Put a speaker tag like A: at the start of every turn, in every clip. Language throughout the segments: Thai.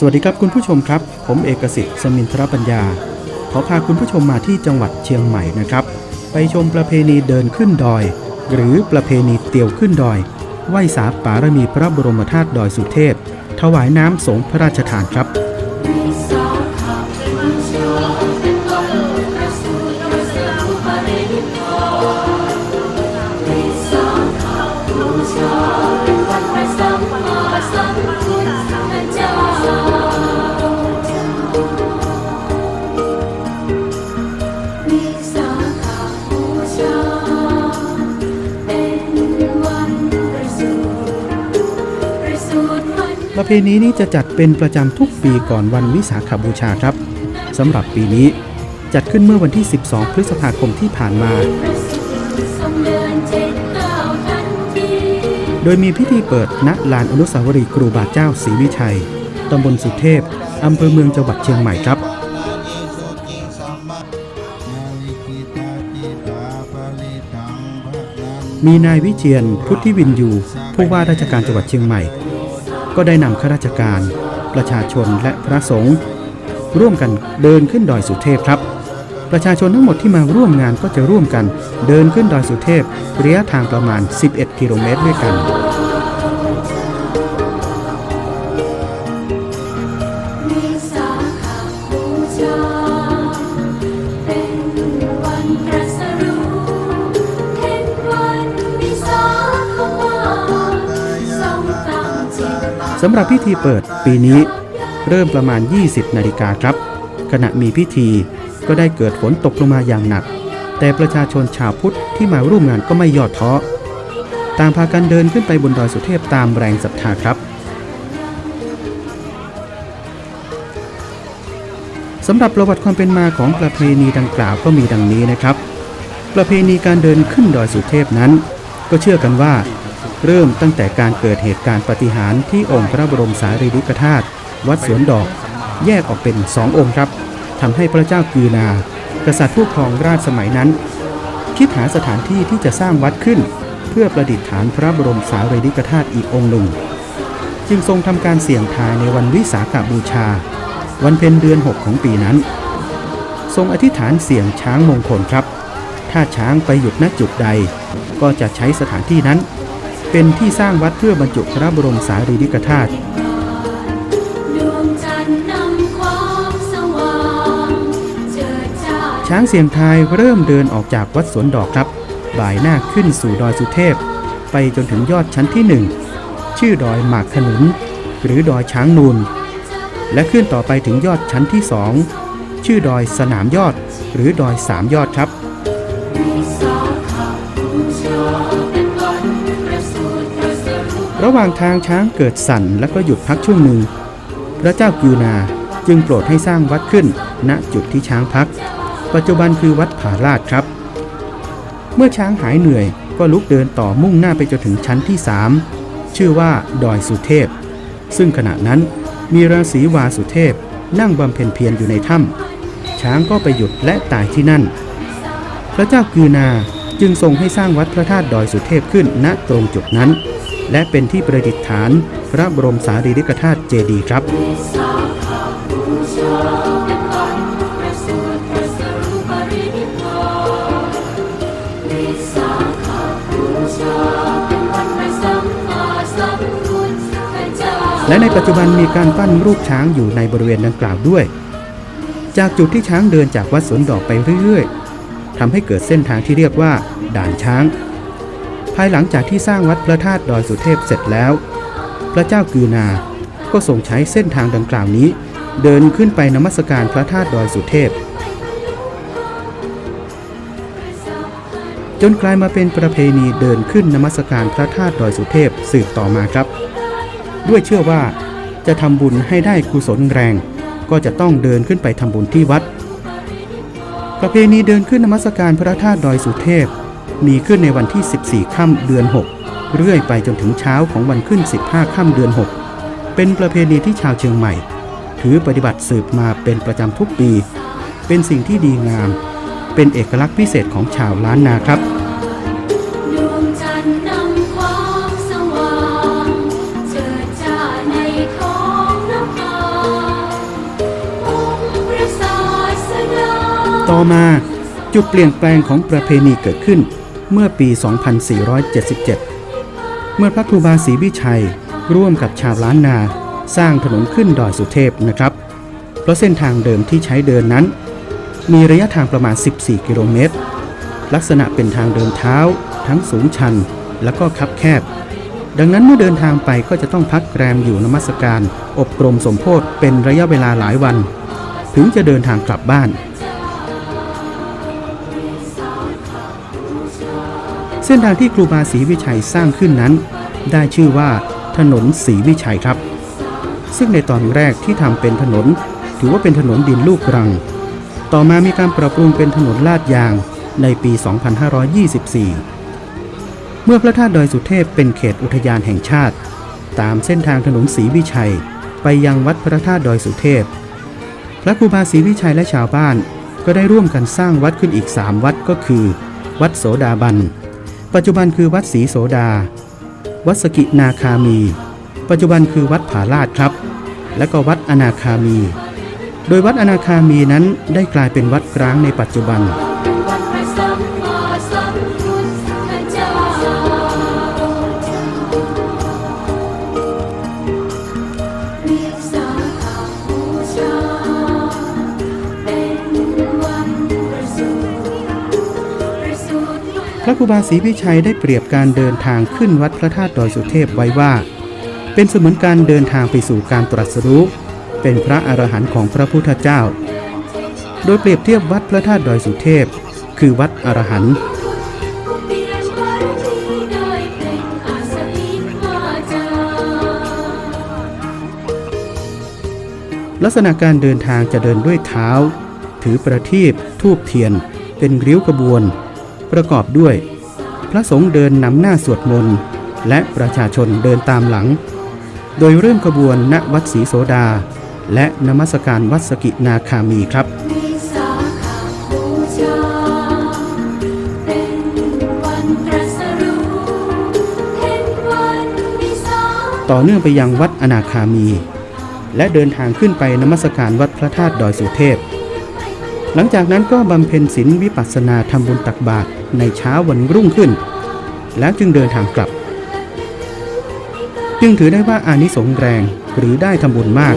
A: สวัสดีครับคุณผู้ชมครับ ผมเอกสิทธิ์สมินทรปัญญา ขอพาคุณผู้ชมมาที่จังหวัดเชียงใหม่นะครับ ไปชมประเพณีเดินขึ้นดอย หรือประเพณีเตี่ยวขึ้นดอยไหว้สาปารมีพระบรมธาตุดอยสุเทพ ถวายน้ำสงฆ์พระราชทานครับ
B: เพ
A: ณีนี้จะจัดเป็นประจำทุกปีก่อนวันวิสาขบูชาครับสำหรับปีนี้จัดขึ้นเมื่อวันที่ 12 พฤษภาคมที่ผ่านมา โดยมีพิธีเปิดณลานอนุสาวรีย์ครูบาเจ้าศรีวิชัย ตำบลสุเทพ อำเภอเมืองจังหวัดเชียงใหม่ครับมีนายวิเชียนพุทธิวินยูผู้ว่าราชการจังหวัดเชียงใหม่ ก็ได้นำข้าราชการ ประชาชนและพระสงฆ์ร่วมกันเดินขึ้นดอยสุเทพครับ ประชาชนทั้งหมดที่มาร่วมงานก็จะร่วมกัน เดินขึ้นดอยสุเทพระยะทางประมาณ 11 กิโลเมตรด้วยกัน
B: สำ
A: หรับพิธีเปิดปีนี้เริ่มประมาณ 20 นาฬิกาครับ ขณะมีพิธีก็ได้เกิดฝนตกลงมาอย่างหนัก แต่ประชาชนชาวพุทธที่มาร่วมงานก็ไม่ย่อท้อต่างพากันเดินขึ้นไปบนดอยสุเทพตามแรงศรัทธาครับสำหรับประวัติความเป็นมาของประเพณีดังกล่าวก็มีดังนี้นะครับ ประเพณีการเดินขึ้นดอยสุเทพนั้น ก็เชื่อกันว่า เริ่มตั้งแต่การเกิดเหตุการณ์ปฏิหารที่องค์พระบรมสารีริกธาตุวัดสวนดอก แยกออกเป็นสององค์ครับทำให้พระเจ้ากือนา กษัตริย์ผู้ครองราชสมัยนั้น คิดหาสถานที่ที่จะสร้างวัดขึ้น เพื่อประดิษฐานพระบรมสารีริกธาตุอีกองค์หนึ่ง จึงทรงทำการเสี่ยงทายในวันวิสาขบูชา วันเพ็ญเดือน6ของปีนั้น ทรงอธิษฐานเสี่ยงช้างมงคลครับ ถ้าช้างไปหยุดณจุดใด ก็จะใช้สถานที่นั้น เป็นที่สร้างวัดเพื่อบรรจุพระบรมสารีริกธาตุช้างเสียงทายเริ่มเดินออกจากวัดสวนดอกครับ บ่ายหน้าขึ้นสู่ดอยสุเทพ ไปจนถึงยอดชั้นที่หนึ่งชื่อดอยหมากขนุน หรือดอยช้างนูน และขึ้นต่อไปถึงยอดชั้นที่สองชื่อดอยสนามยอด หรือดอยสามยอดครับ
B: ระ
A: หว่างทางช้างเกิดสั่นและก็หยุดพักช่วงหนึ่ง พระเจ้ากิวนาจึงโปรดให้สร้างวัดขึ้น ณจุดที่ช้างพัก ปัจจุบันคือวัดผาลาดครับ เมื่อช้างหายเหนื่อยก็ลุกเดินต่อมุ่งหน้าไปจนถึงชั้นที่ 3 ชื่อว่าดอยสุเทพ ซึ่งขณะนั้นมีราศีวาสุเทพนั่งบำเพ็ญเพียรอยู่ในถ้ำช้างก็ไปหยุดและตายที่นั่น พระเจ้ากือนาจึงทรงให้สร้างวัดพระธาตุดอยสุเทพขึ้นณตรงจุดนั้น และเป็นที่ประดิษฐานพระบรมสารีริกธาตุเจดีย์ครับและในปัจจุบันมีการปั้นรูปช้างอยู่ในบริเวณดังกล่าวด้วย จากจุดที่ช้างเดินจากวัดสวนดอกไปเรื่อยๆทำให้เกิดเส้นทางที่เรียกว่า ด่านช้าง ภายหลังจากที่สร้างวัดพระธาตุดอยสุเทพเสร็จแล้ว พระเจ้ากือนาก็ทรงใช้เส้นทางดังกล่าวนี้ เดินขึ้นไปนมัสการพระธาตุดอยสุเทพ จนกลายมาเป็นประเพณีเดินขึ้นนมัสการพระธาตุดอยสุเทพสืบต่อมาครับ ด้วยเชื่อว่าจะทำบุญให้ได้กุศลแรง ก็จะต้องเดินขึ้นไปทำบุญที่วัด ประเพณีเดินขึ้นนมัสการพระธาตุดอยสุเทพ มีขึ้นในวันที่ 14 ค่ำเดือน 6 เรื่อยไปจนถึงเช้าของวันขึ้น 15 ค่ำเดือน 6 เป็นประเพณีที่ชาวเชียงใหม่ ถือปฏิบัติสืบมาเป็นประจำทุกปี เป็นสิ่งที่ดีงาม เป็นเอกลักษณ์พิเศษของชาวล้านนาครับต่อมาจุดเปลี่ยนแปลงของประเพณีเกิดขึ้น เมื่อปี 2477 เมื่อพระครูบาศรีวิชัย ร่วมกับชาวล้านนา สร้างถนนขึ้นดอยสุเทพนะครับ เพราะเส้นทางเดิมที่ใช้เดินนั้น มีระยะทางประมาณ 14 กิโลเมตร ลักษณะเป็นทางเดินเท้า ทั้งสูงชัน และก็คับแคบ ดังนั้นเมื่อเดินทางไปก็จะต้องพักแรมอยู่นมัสการ อบรมสมโพธเป็นระยะเวลาหลายวัน ถึงจะเดินทางกลับบ้าน เส้นทางที่ครูบาศรีวิชัยสร้างขึ้นนั้น ได้ชื่อว่าถนนศรีวิชัยครับ ซึ่งในตอนแรกที่ทำเป็นถนน ถือว่าเป็นถนนดินลูกรัง ต่อมามีการปรับปรุงเป็นถนนลาดยางในปี 2524 เมื่อพระธาตุดอยสุเทพเป็นเขตอุทยานแห่งชาติ ตามเส้นทางถนนศรีวิชัย ไปยังวัดพระธาตุดอยสุเทพ พระครูบาศรีวิชัยและชาวบ้านก็ได้ร่วมกันสร้างวัดขึ้นอีก 3 วัดก็คือ วัดโสดาบัน ปัจจุบันคือวัดศรีโสดา วัดสกินาคามี ปัจจุบันคือวัดผาลาดครับ และก็วัดอนาคามี โดยวัดอนาคามีนั้นได้กลายเป็นวัดร้างในปัจจุบัน
B: วัน ระ
A: ครูบาศรีวิชัยได้เปรียบการเดินทางขึ้นวัดพระธาตุดอยสุเทพไว้ว่า เป็นเสมือนการเดินทางไปสู่การตรัสรู้ เป็นพระอรหันต์ของพระพุทธเจ้า โดยเปรียบเทียบวัดพระธาตุดอยสุเทพ คือวัดอรหันต์
B: ลั
A: กษณะการเดินทางจะเดินด้วยเท้า ถือประทีปทูบเทียน เป็นริ้วกระบวน ประกอบด้วย พระสงฆ์เดินนำหน้าสวดมนต์ และประชาชนเดินตามหลัง โดยเริ่มขบวนณวัดศรีโสดา และนมัสการวัดสกินาคามีครับ
B: ต่
A: อเนื่องไปยังวัดอนาคามี และเดินทางขึ้นไปนมัสการวัดพระธาตุดอยสุเทพ หลังจากนั้นก็บำเพ็ญศีลวิปัสสนาทำบุญตักบาตรในเช้าวันรุ่งขึ้น แล้วจึงเดินทางกลับ จึงถือได้ว่าอานิสงส์แรงหรือได้ทำบุญมาก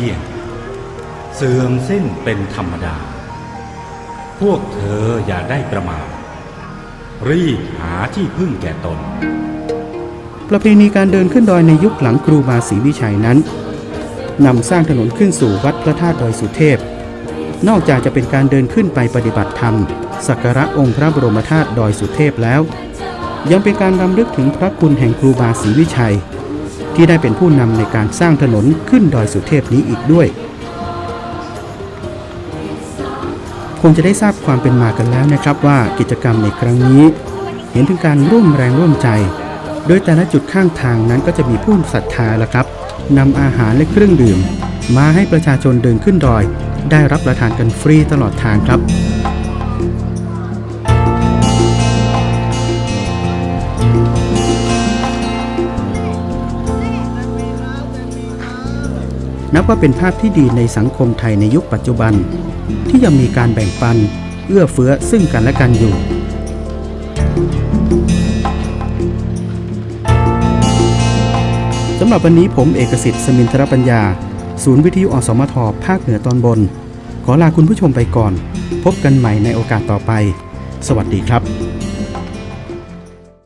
C: ที่ยง เสื่อมสิ้นเป็นธรรมดา พวกเธออย่าได้ประมาทรีบหาที่พึ่งแก่ตน
A: ประเพณีการเดินขึ้นดอยในยุคหลังครูบาศรีวิชัยนั้นนำสร้างถนนขึ้นสู่วัดพระธาตุดอยสุเทพ นอกจากจะเป็นการเดินขึ้นไปปฏิบัติธรรม สักการะองค์พระบรมธาตุดอยสุเทพแล้ว ยังเป็นการรำลึกถึงพระคุณแห่งครูบาศรีวิชัย ที่ได้เป็นผู้นำในการสร้างถนนขึ้นดอยสุเทพนี้อีกด้วย คงจะได้ทราบความเป็นมากันแล้วนะครับว่ากิจกรรมในครั้งนี้ เห็นถึงการร่วมแรงร่วมใจ โดยแต่ละจุดข้างทางนั้นก็จะมีผู้ศรัทธาละครับนำอาหารและเครื่องดื่ม มาให้ประชาชนเดินขึ้นดอย ได้รับประทานกันฟรีตลอดทางครับ นับว่าเป็นภาพที่ดีในสังคมไทยในยุคปัจจุบัน ที่ยังมีการแบ่งปัน เอื้อเฟื้อซึ่งกันและกันอยู่ สำหรับวันนี้ผมเอกสิทธิ์สมินทรปัญญา ศูนย์วิทยุอสมทภาคเหนือตอนบน ขอลาคุณผู้ชมไปก่อน พบกันใหม่ในโอกาสต่อไป สวัสดีครับ